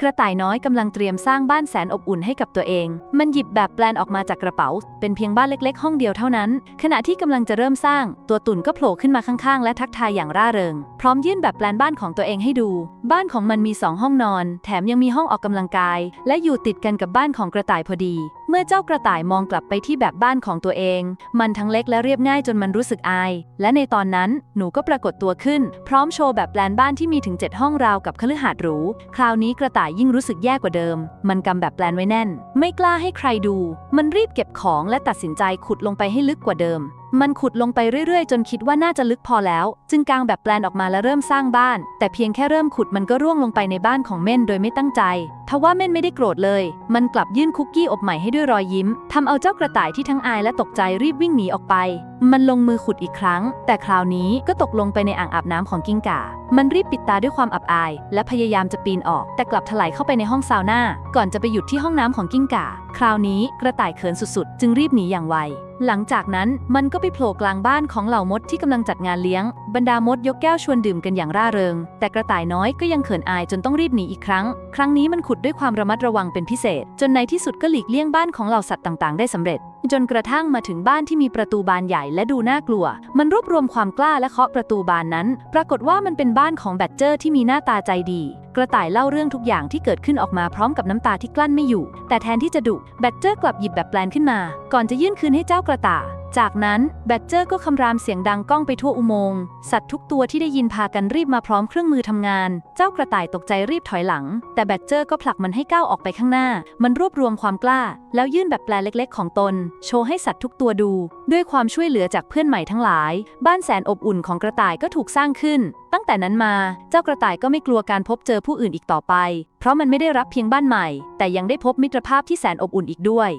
กระต่ายน้อยกำลังเตรียมสร้างบ้านแสนอบอุ่นให้กับตัวเอง มันหยิบแบบแปลนออกมาจากกระเป๋า เป็นเพียงบ้านเล็กๆ ห้องเดียวเท่านั้น ขณะที่กำลังจะเริ่มสร้าง ตัวตุ่นก็โผล่ขึ้นมาข้างๆ และทักทายอย่างร่าเริง พร้อมยื่นแบบแปลนบ้านของตัวเองให้ดู บ้านของมันมีสองห้องนอน แถมยังมีห้องออกกำลังกาย และอยู่ติดกันกับบ้านของกระต่ายพอดี มื่อเจ้ากระต่ายมองกลับไปที่แบบบ้านของตัวเอง มันทั้งเล็กและเรียบง่ายจนมันรู้สึกอาย และในตอนนั้นหนูก็ปรากฏตัวขึ้น พร้อมโชว์แบบแปลนบ้านที่มีถึง 7 ห้องราวกับคฤหาสน์หรู คราวนี้กระต่ายยิ่งรู้สึกแย่กว่าเดิม มันกำแบบแปลนไว้แน่น ไม่กล้าให้ใครดู มันรีบเก็บของและตัดสินใจขุดลงไปให้ลึกกว่าเดิม มันขุดลงไปเรื่อยๆ จนคิดว่าน่าจะลึกพอแล้ว จึงกางแบบแปลนออกมาและเริ่มสร้างบ้าน แต่เพียงแค่เริ่มขุดมันก็ร่วงลงไปในบ้านของเม่นโดยไม่ตั้งใจ ทว่าเม่นไม่ได้โกรธเลย มันกลับยื่นคุกกี้อบใหม่ให้ด้วยรอยยิ้มทำเอาเจ้ากระต่ายที่ทั้งอายและตกใจรีบวิ่งหนีออกไป มันลงมือขุดอีกครั้ง แต่คราวนี้ก็ตกลงไปในอ่างอาบน้ำของกิ้งก่า มันรีบปิดตาด้วยความอับอาย และพยายามจะปีนออก แต่กลับถลายเข้าไปในห้องซาวน่า ก่อนจะไปหยุดที่ห้องน้ำของกิ้งก่า คราวนี้กระต่ายเขินสุดๆ จึงรีบหนีอย่างไว หลังจากนั้นมันก็ไปโผล่กลางบ้านของเหล่ามดที่กำลังจัดงานเลี้ยง บรรดามดยกแก้วชวนดื่มกันอย่างร่าเริง แต่กระต่ายน้อยก็ยังเขินอายจนต้องรีบหนีอีกครั้ง ครั้งนี้มันขุดด้วยความระมัดระวังเป็นพิเศษ จนในที่สุดก็หลีกเลี่ยงบ้านของเหล่าสัตว์ต่างๆ ได้สำเร็จ จนกระทั่งมาถึงบ้านที่มีประตูบานใหญ่และดูน่ากลัว มันรวบรวมความกล้าและเคาะประตูบานนั้น ปรากฏว่ามันเป็นบ้านของแบดเจอร์ที่มีหน้าตาใจดี กระต่ายเล่าเรื่องทุกอย่างที่เกิดขึ้นออกมาพร้อมกับน้ำตาที่กลั้นไม่อยู่ แต่แทนที่จะดุแบดเจอร์กลับหยิบแบบแปลนขึ้นมา ก่อนจะยื่นคืนให้เจ้ากระต่าย จากนั้นแบดเจอร์ก็คำรามเสียงดังก้องไปทั่วอุโมงค์ สัตว์ทุกตัวที่ได้ยินพากันรีบมาพร้อมเครื่องมือทำงาน เจ้ากระต่ายตกใจรีบถอยหลัง แต่แบดเจอร์ก็ผลักมันให้ก้าวออกไปข้างหน้า มันรวบรวมความกล้า แล้วยื่นแบบแปลเล็ก ๆ ของตน โชว์ให้สัตว์ทุกตัวดู ด้วยความช่วยเหลือจากเพื่อนใหม่ทั้งหลาย บ้านแสนอบอุ่นของกระต่ายก็ถูกสร้างขึ้น ตั้งแต่นั้นมา เจ้ากระต่ายก็ไม่กลัวการพบเจอผู้อื่นอีกต่อไป เพราะมันไม่ได้รับเพียงบ้านใหม่ แต่ยังได้พบมิตรภาพที่แสนอบอุ่นอีกด้วย